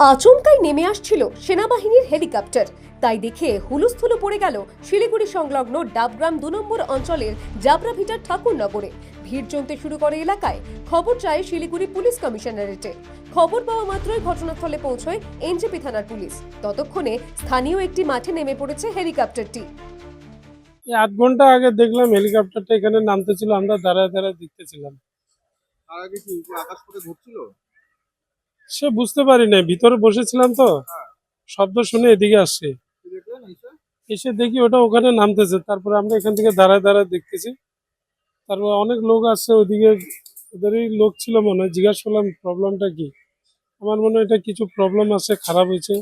আচমকাই নেমে আসছিল সেনাবাহিনীর হেলিকপ্টার। তাই দেখে হুলুস্থুল পড়ে গেল শিলিগুড়ি সংলগ্ন ডাবগ্রাম দু নম্বর অঞ্চলের জাবরাভিটার ঠাকুরনগরে। ভিড় জমতে শুরু করে এলাকায় খবর চায় শিলিগুড়ি পুলিশ কমিশনারেটে। খবর পাওয়া মাত্রই ঘটনাস্থলে পৌঁছয় এনজেপি থানার পুলিশ। ততক্ষণে স্থানীয় একটি মাঠে নেমে পড়েছে হেলিকপ্টারটি। আধ ঘণ্টা আগে দেখলাম হেলিকপ্টারটা এখানে নামতেছিল আমরা দাঁড়ায় দাঁড়ায় দেখতেছিলাম। আগে কি আকাশ পথে ঘুরছিল সে বুঝতে পারি না ভিতরে বসেছিলাম তো। শব্দ শুনে এদিকে আসছে। এসে? দেখি ওটা ওখানে নামতেছে তারপরে আমরা এখান থেকে দাঁড়ায় দাঁড়ায় দেখতেছি। তারপর অনেক লোক আসছে ওইদিকে ওদেরই লোক ছিল মনে হয় জিজ্ঞাসা করলাম প্রবলেমটা কি? আমার মনে হয় এটা কিছু প্রবলেম আছে খারাপ হয়েছে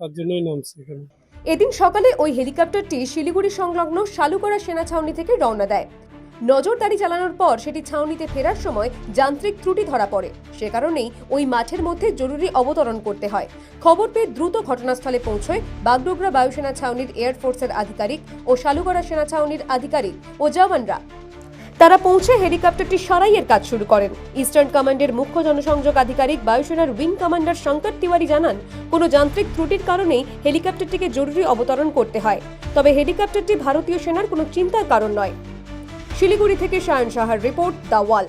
তার জন্যই নামছে এখানে। এদিন সকালে ওই হেলিকপ্টারটি শিলিগুড়ি সংলগ্ন শালুকরা সেনা ছাউনি থেকে রওনা দেয়। নজরদারি চালানোর পর সেটি ছাউনিতে ফেরার সময় যান্ত্রিক ত্রুটি ধরা পড়ে। সে কারণেই ওই মাঠের মধ্যে জরুরি অবতরণ করতে হয়। খবর পেয়ে দ্রুত ঘটনাস্থলে পৌঁছয় বাগডোগরা বায়ুসেনা ছাউনির এয়ারফোর্সের আধিকারিক ও শালুগড়া সেনা ছাউনির আধিকারিক ও জওয়ানরা তারা পৌঁছে হেলিকপ্টারটি সরাইয়ের কাজ শুরু করেন। ইস্টার্ন কমান্ডের মুখ্য জনসংযোগ আধিকারিক বায়ুসেনার উইং কমান্ডার শঙ্কর তিওয়ারি জানান, কোনো যান্ত্রিক ত্রুটির কারণেই হেলিকপ্টারটিকে জরুরি অবতরণ করতে হয়। তবে হেলিকপ্টারটি ভারতীয় সেনার কোনো চিন্তার কারণ নয়। শিলিগুড়ি থেকে সায়ন সাহার রিপোর্ট দ্য ওয়াল।